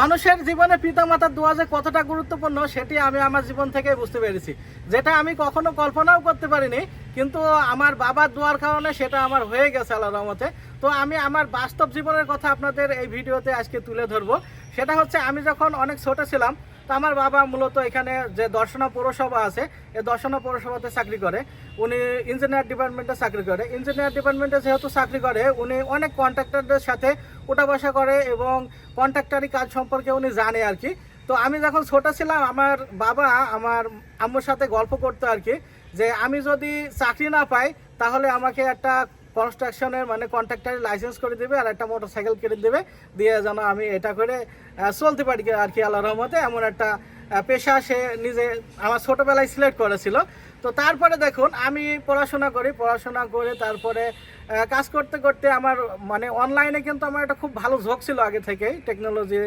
মানুষের জীবনে পিতামাতার দোয়া যে কতটা গুরুত্বপূর্ণ, সেটি আমি আমার জীবন থেকে বুঝতে পেরেছি। যেটা আমি কখনো কল্পনাও করতে পারিনি, কিন্তু আমার বাবার দোয়ার কারণে সেটা আমার হয়ে গেছে আল্লাহ রহমতে। তো আমি আমার বাস্তব জীবনের কথা আপনাদের এই ভিডিওতে আজকে তুলে ধরবো। সেটা হচ্ছে, আমি যখন অনেক ছোট ছিলাম আমার বাবা মূলত এখানে যে দর্শনা পৌরসভা আছে এই দর্শনা পৌরসভাতে চাকরি করে। উনি ইঞ্জিনিয়ার ডিপার্টমেন্টে চাকরি করে। ইঞ্জিনিয়ার ডিপার্টমেন্টে যেহেতু চাকরি করে, উনি অনেক কন্ট্রাক্টরদের সাথে উঠা বসা করে এবং কন্ট্রাক্টারি কাজ সম্পর্কে উনি জানে আর কি। তো আমি যখন ছোট ছিলাম, আমার বাবা আমার আম্মুর সাথে গল্প করতো আর কি, যে আমি যদি চাকরি না পাই, তাহলে আমাকে একটা কনস্ট্রাকশনের মানে কন্ট্রাক্টারি লাইসেন্স করে দেবে আর একটা মোটর সাইকেল কিনে দেবে। দিয়ে যেন আমি এটা করে চলতে পারি আর কি আল্লাহ রহমতে। এমন একটা পেশা সে নিজে আমার ছোটোবেলায় সিলেক্ট করেছিল। তো তারপরে দেখুন, আমি পড়াশোনা করি। পড়াশোনা করে তারপরে কাজ করতে করতে আমার মানে অনলাইনে কিন্তু আমার একটা খুব ভালো ঝোঁক ছিল আগে থেকেই টেকনোলজি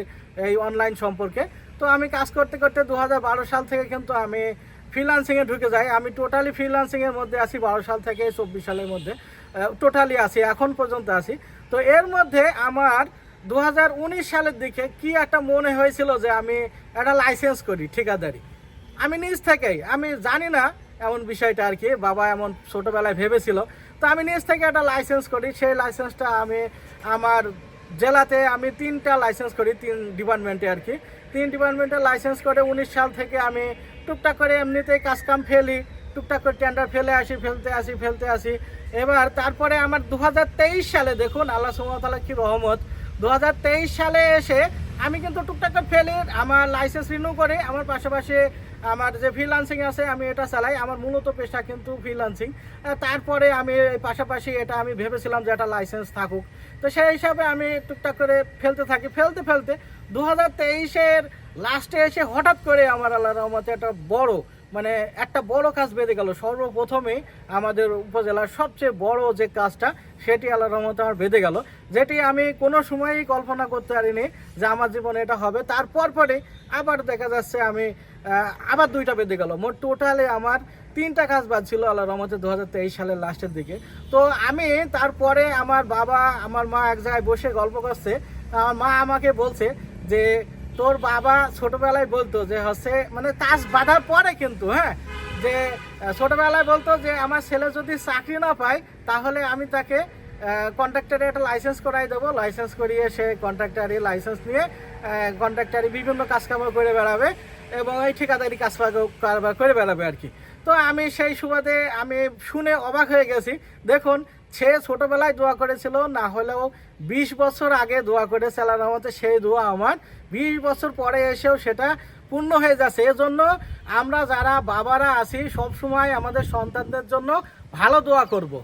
এই অনলাইন সম্পর্কে। তো আমি কাজ করতে করতে দু হাজার বারো সাল থেকে কিন্তু আমি ফ্রিলান্সিংয়ে ঢুকে যাই আমি টোটালি ফ্রিলান্সিংয়ের মধ্যে আছি বারো সাল থেকে চব্বিশ সালের মধ্যে। টোটালি আছি, এখন পর্যন্ত আছি। তো এর মধ্যে আমার দু হাজার উনিশ সালের দিকে কি একটা মনে হয়েছিল যে আমি একটা লাইসেন্স করি, ঠিকাদারি। আমি নিজ থেকেই, আমি জানি না এমন বিষয়টা আর কি, বাবা এমন ছোটোবেলায় ভেবেছিল। তো আমি নিজ থেকে একটা লাইসেন্স করি, সেই লাইসেন্সটা আমি আমার জেলাতে আমি তিনটা লাইসেন্স করি, তিন ডিপার্টমেন্টে আর কি। তিন ডিপার্টমেন্টে লাইসেন্স করে উনিশ সাল থেকে আমি টুকটাক করে এমনিতেই কাজকাম ফেলি, টুকটাক করে টেন্ডার ফেলে আসি, ফেলতে আসি ফেলতে আসি। এবার তারপরে আমার দু হাজার তেইশ সালে দেখুন, আল্লাহ সুমতালা কি রহমত দুহাজার তেইশ সালে এসে আমি কিন্তু টুকটাক ফেলি আমার লাইসেন্স রিনিউ করে, আমার পাশাপাশি আমার যে ফ্রিলান্সিং আছে, আমি এটা চালাই। আমার মূলত পেশা কিন্তু ফ্রিলান্সিং তারপরে আমি পাশাপাশি এটা আমি ভেবেছিলাম যে একটা লাইসেন্স থাকুক। তো সেই হিসাবে আমি টুকটাক করে ফেলতে থাকি। ফেলতে ফেলতে দু হাজার তেইশের লাস্টে এসে হঠাৎ করে আমার আল্লাহ রহমতে একটা বড় মানে একটা বড় কাজ বেঁধে গেল। সর্বপ্রথমেই আমাদের উপজেলার সবচেয়ে বড় যে কাজটা, সেটি আল্লাহ রহমতে আমার বেঁধে গেল। যেটি আমি কোনো সময়ই কল্পনা করতে পারিনি যে আমার জীবনে এটা হবে। তারপর পরে আবার দেখা যাচ্ছে আমি আবার দুইটা বেঁধে গেল। মোট টোটালে আমার তিনটা কাজ বাদ ছিল আল্লাহ রহমতে দু হাজার তেইশ সালের লাস্টের দিকে। তো আমি তারপরে আমার বাবা, আমার মা এক জায়গায় বসে গল্প করছে। আমার মা আমাকে বলছে যে তোর বাবা ছোটবেলায় বলতো যে হচ্ছে মানে তাস বাঁধার পরে কিন্তু হ্যাঁ যে ছোটবেলায় বলতো যে, আমার ছেলে যদি চাকরি না পায়, তাহলে আমি তাকে কন্ট্রাক্টারে একটা লাইসেন্স করাই দেবো। লাইসেন্স করিয়ে সে কন্ট্রাক্টারি লাইসেন্স নিয়ে কন্ট্রাক্টারি বিভিন্ন কাজকাম করে বেড়াবে এবং এই ঠিকাদারি কাজ কারবার করে বেড়াবে আর কি। তো আমি সেই সুবাদে আমি শুনে অবাক হয়ে গেছি। দেখুন সে ছোটবেলায় দোয়া করেছিল, না হলেও বিশ বছর আগে দোয়া করে চালানো রহমতে সেই দোয়া আমার। বিশ বছর পরে এসেও সেটা পূর্ণ হয়ে যাচ্ছে। এজন্য আমরা যারা বাবারা আছি, সবসময় আমাদের সন্তানদের জন্য ভালো দোয়া করব।